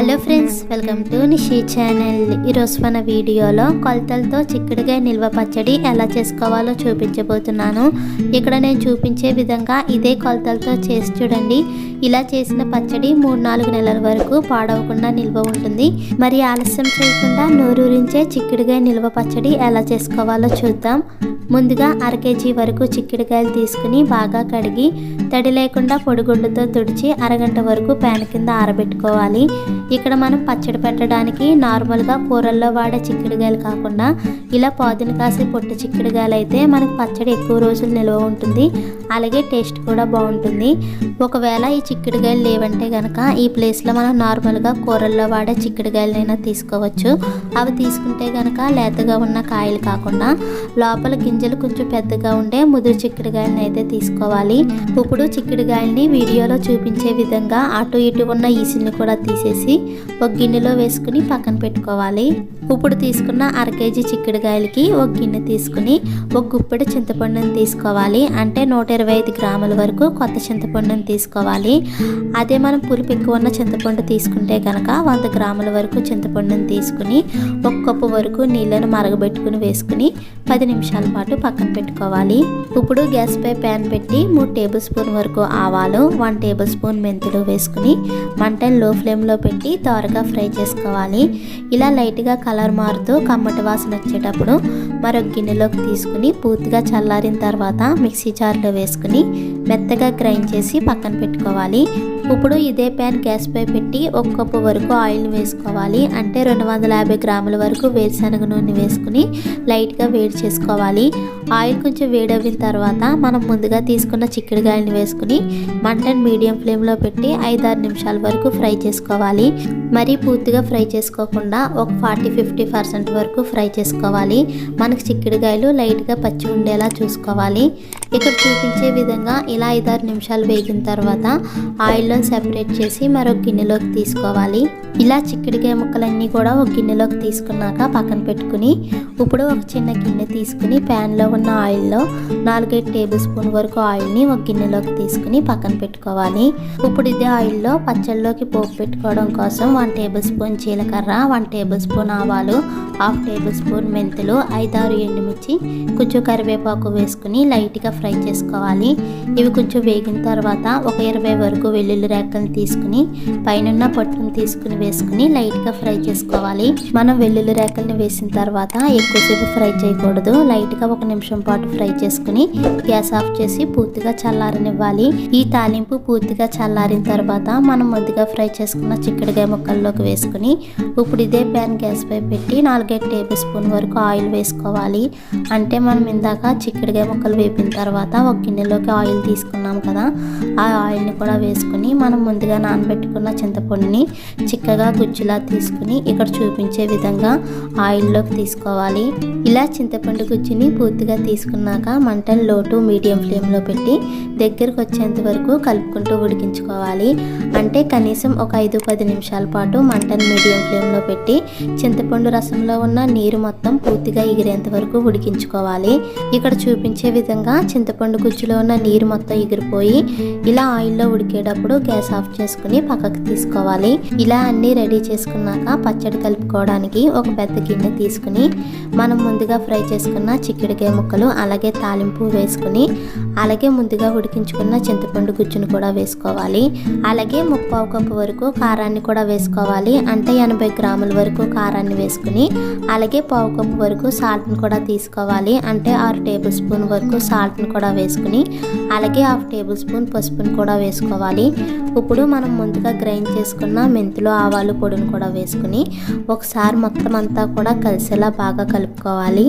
Hello friends welcome to Nishi channel ఈరోజు మన వీడియోలో కొలతలతో చిక్కుడుగా నిల్వ పచ్చడి ఎలా చేసుకోవాలో చూపించబోతున్నాను. ఇక్కడ నేను చూపించే విధంగా ఇదే కొలతలతో చేసి చూడండి. ఇలా చేసిన పచ్చడి మూడు నాలుగు నెలల వరకు పాడవకుండా నిల్వ ఉంటుంది. మరి ఆలస్యం చేయకుండా నోరూరించే చిక్కుడుగాయ నిల్వ పచ్చడి ఎలా చేసుకోవాలో చూద్దాం. ముందుగా అర కేజీ వరకు చిక్కుడుకాయలు తీసుకుని బాగా కడిగి తడి లేకుండా పొడిగుడ్డతో తుడిచి అరగంట వరకు ప్యాన్ కింద ఆరబెట్టుకోవాలి. ఇక్కడ మనం పచ్చడి పెట్టడానికి నార్మల్గా కూరల్లో వాడే చిక్కుడుగాయలు కాకుండా ఇలా పాదుని కాసే పొట్టు చిక్కుడుగాయలు అయితే మనకు పచ్చడి ఎక్కువ రోజులు నిల్వ ఉంటుంది. అలాగే టేస్ట్ కూడా బాగుంటుంది. ఒకవేళ ఈ చిక్కుడుగాయలు లేవంటే కనుక ఈ ప్లేస్లో మనం నార్మల్గా కూరల్లో వాడే చిక్కుడుగాయలైనా తీసుకోవచ్చు. అవి తీసుకుంటే కనుక లేతగా ఉన్న కాయలు కాకుండా లోపల గింజలు కొంచెం పెద్దగా ఉండే ముదురు చిక్కుడుగాయలను అయితే తీసుకోవాలి. ఇప్పుడు చిక్కుడుగాయల్ని వీడియోలో చూపించే విధంగా అటు ఇటు ఉన్న ఈసిల్ని కూడా తీసేసి ఒక గిన్నెలో వేసుకుని పక్కన పెట్టుకోవాలి. ఇప్పుడు తీసుకున్న అర కేజీ చిక్కుడుగాయలకి ఒక గిన్నె తీసుకుని ఒక గుప్పెడు చింతపండుని తీసుకోవాలి. అంటే నూట ఇరవై ఐదు గ్రాముల వరకు కొత్త చింతపండుని తీసుకోవాలి. అదే మనం పులుపు ఎక్కువ ఉన్న చింతపండు తీసుకుంటే కనుక వంద గ్రాముల వరకు చింతపండుని తీసుకుని ఒక కప్పు వరకు నీళ్ళను మరగబెట్టుకుని వేసుకుని పది నిమిషాల పాటు పక్కన పెట్టుకోవాలి. ఇప్పుడు గ్యాస్పై ప్యాన్ పెట్టి మూడు టేబుల్ స్పూన్ వరకు ఆవాలు వన్ టేబుల్ స్పూన్ మెంతులు వేసుకుని మంటను లో ఫ్లేమ్లో పెట్టి త్వరగా ఫ్రై చేసుకోవాలి. ఇలా లైట్గా కలర్ మారుతూ కమ్మటి వాసన వచ్చేటప్పుడు మరొక గిన్నెలోకి తీసుకుని పూర్తిగా చల్లారిన తర్వాత మిక్సీ జార్లో వేసుకుని మెత్తగా గ్రైండ్ చేసి పక్కన పెట్టుకోవాలి. ఇప్పుడు ఇదే ప్యాన్ గ్యాస్ పై పెట్టి ఒక కప్పు వరకు ఆయిల్ వేసుకోవాలి. అంటే రెండు వందల యాభై గ్రాముల వరకు వేరుశనగ నూనె వేసుకుని లైట్గా వేడి చేసుకోవాలి. ఆయిల్ కొంచెం వేడవిన తర్వాత మనం ముందుగా తీసుకున్న చిక్కుడుగాయలను వేసుకుని మంటను మీడియం ఫ్లేమ్లో పెట్టి ఐదారు నిమిషాల వరకు ఫ్రై చేసుకోవాలి. మరీ పూర్తిగా ఫ్రై చేసుకోకుండా ఒక ఫార్టీ ఫిఫ్టీ పర్సెంట్ వరకు ఫ్రై చేసుకోవాలి. మనకు చిక్కుడుగాయలు లైట్గా పచ్చి ఉండేలా చూసుకోవాలి. ఇక్కడ చూపించే విధంగా ఇలా ఐదారు నిమిషాలు వేగిన తర్వాత ఆయిల్లో సెపరేట్ చేసి మరో గిన్నెలోకి తీసుకోవాలి. ఇలా చిక్కుడుకాయ ముక్కలన్నీ కూడా ఒక గిన్నెలోకి తీసుకున్నాక పక్కన పెట్టుకుని ఇప్పుడు ఒక చిన్న గిన్నె తీసుకుని ప్యాన్లో ఉన్న ఆయిల్లో నాలుగైదు టేబుల్ స్పూన్ వరకు ఆయిల్ని ఒక గిన్నెలోకి తీసుకుని పక్కన పెట్టుకోవాలి. ఇప్పుడు ఇదే ఆయిల్లో పచ్చళ్ళలోకి పోపు పెట్టుకోవడం కోసం వన్ టేబుల్ స్పూన్ జీలకర్ర వన్ టేబుల్ స్పూన్ ఆవాలు హాఫ్ టేబుల్ స్పూన్ మెంతులు ఐదారు ఎండుమిర్చి కొంచెం కరివేపాకు వేసుకుని లైట్గా ఫ్రై చేసుకోవాలి. ఇవి కొంచెం వేగిన తర్వాత ఒక ఇరవై వరకు వెల్లుల్లి రేకలను తీసుకుని పైన పొట్టును తీసుకుని వేసుకుని లైట్గా ఫ్రై చేసుకోవాలి. మనం వెల్లుల్లి రేకల్ని వేసిన తర్వాత ఎక్కువసేపు ఫ్రై చేయకూడదు. లైట్గా ఒక నిమిషం పాటు ఫ్రై చేసుకుని గ్యాస్ ఆఫ్ చేసి పూర్తిగా చల్లారనివ్వాలి. ఈ తాలింపు పూర్తిగా చల్లారిన తర్వాత మనం ముందుగా ఫ్రై చేసుకున్న చిక్కడికాయ ముక్కల్లోకి వేసుకుని ఇప్పుడు ఇదే ప్యాన్ గ్యాస్ పై పెట్టి నాలుగైదు టేబుల్ స్పూన్ వరకు ఆయిల్ వేసుకోవాలి. అంటే మనం ఇందాక చిక్కడికాయ ముక్కలు వేపిన తర్వాత ఒక గిన్నెలోకి ఆయిల్ తీసుకున్నాం కదా ఆ ఆయిల్ని కూడా వేసుకుని మనం ముందుగా నానబెట్టుకున్న చింతపండుని చిక్కగా గుజ్జులా తీసుకుని ఇక్కడ చూపించే విధంగా ఆయిల్లోకి తీసుకోవాలి. ఇలా చింతపండు గుజ్జుని పూర్తిగా తీసుకున్నాక మంటను లో టు మీడియం ఫ్లేమ్లో పెట్టి దగ్గరకు వచ్చేంత వరకు కలుపుకుంటూ ఉడికించుకోవాలి. అంటే కనీసం ఒక ఐదు పది నిమిషాల పాటు మంటను మీడియం ఫ్లేమ్లో పెట్టి చింతపండు రసంలో ఉన్న నీరు మొత్తం పూర్తిగా ఎగిరేంత వరకు ఉడికించుకోవాలి. ఇక్కడ చూపించే విధంగా చింతపండు గుజ్జులో ఉన్న నీరు మొత్తం ఎగిరిపోయి ఇలా ఆయిల్లో ఉడికేటప్పుడు గ్యాస్ ఆఫ్ చేసుకుని పక్కకు తీసుకోవాలి. ఇలా అన్నీ రెడీ చేసుకున్నాక పచ్చడి కలుపుకోవడానికి ఒక పెద్ద గిన్నె తీసుకుని మనం ముందుగా ఫ్రై చేసుకున్న చిక్కుడుకాయ ముక్కలు అలాగే తాలింపు వేసుకుని అలాగే ముందుగా ఉడికించుకున్న చింతపండు గుజ్జును కూడా వేసుకోవాలి. అలాగే ముప్పావు కప్పు వరకు కారాన్ని కూడా వేసుకోవాలి. అంటే ఎనభై గ్రాముల వరకు కారాన్ని వేసుకుని అలాగే పావు కప్పు వరకు సాల్ట్ని కూడా తీసుకోవాలి. అంటే ఆరు టేబుల్ స్పూన్ వరకు సాల్ట్ని కూడా వేసుకుని అలాగే హాఫ్ టేబుల్ స్పూన్ పసుపుని కూడా వేసుకోవాలి. ఇప్పుడు మనం ముందుగా గ్రైండ్ చేసుకున్న మెంతులు ఆవాలు పొడిని కూడా వేసుకుని ఒకసారి మొత్తం అంతా కూడా కలిసేలా బాగా కలుపుకోవాలి.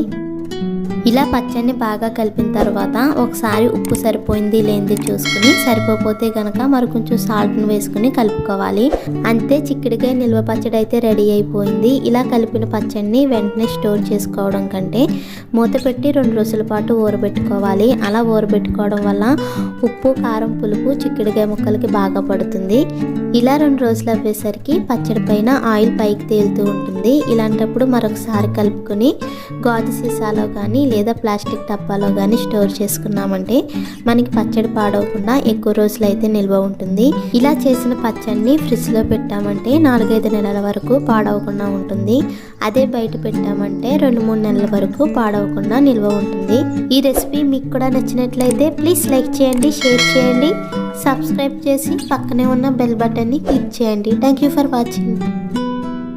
ఇలా పచ్చడిని బాగా కలిపిన తర్వాత ఒకసారి ఉప్పు సరిపోయింది లేనిది చూసుకుని సరిపోతే కనుక మరి కొంచెం సాల్ట్ను వేసుకుని కలుపుకోవాలి. అంతే చిక్కుడుకాయ నిల్వ పచ్చడి అయితే రెడీ అయిపోయింది. ఇలా కలిపిన పచ్చడిని వెంటనే స్టోర్ చేసుకోవడం కంటే మూత పెట్టి రెండు రోజుల పాటు ఊరబెట్టుకోవాలి. అలా ఊరబెట్టుకోవడం వల్ల ఉప్పు కారం పులుపు చిక్కుడుకాయ ముక్కలకి బాగా పడుతుంది. ఇలా రెండు రోజులు అవ్వేసరికి పచ్చడి పైన ఆయిల్ పైకి తేలుతూ ఉంటుంది. ఇలాంటప్పుడు మరొకసారి కలుపుకొని గాజు సీసాలో కానీ లేదా ప్లాస్టిక్ డబ్బాలో కానీ స్టోర్ చేసుకున్నామంటే మనకి పచ్చడి పాడవకుండా ఎక్కువ రోజులు అయితే నిల్వ ఉంటుంది. ఇలా చేసిన పచ్చడిని ఫ్రిడ్జ్లో పెట్టామంటే నాలుగైదు నెలల వరకు పాడవకుండా ఉంటుంది. అదే బయట పెట్టామంటే రెండు మూడు నెలల వరకు పాడవకుండా నిల్వ ఉంటుంది. ఈ రెసిపీ మీకు కూడా నచ్చినట్లయితే ప్లీజ్ లైక్ చేయండి షేర్ చేయండి సబ్స్క్రైబ్ చేసి పక్కనే ఉన్న బెల్ బటన్ని క్లిక్ చేయండి. Thank you for watching.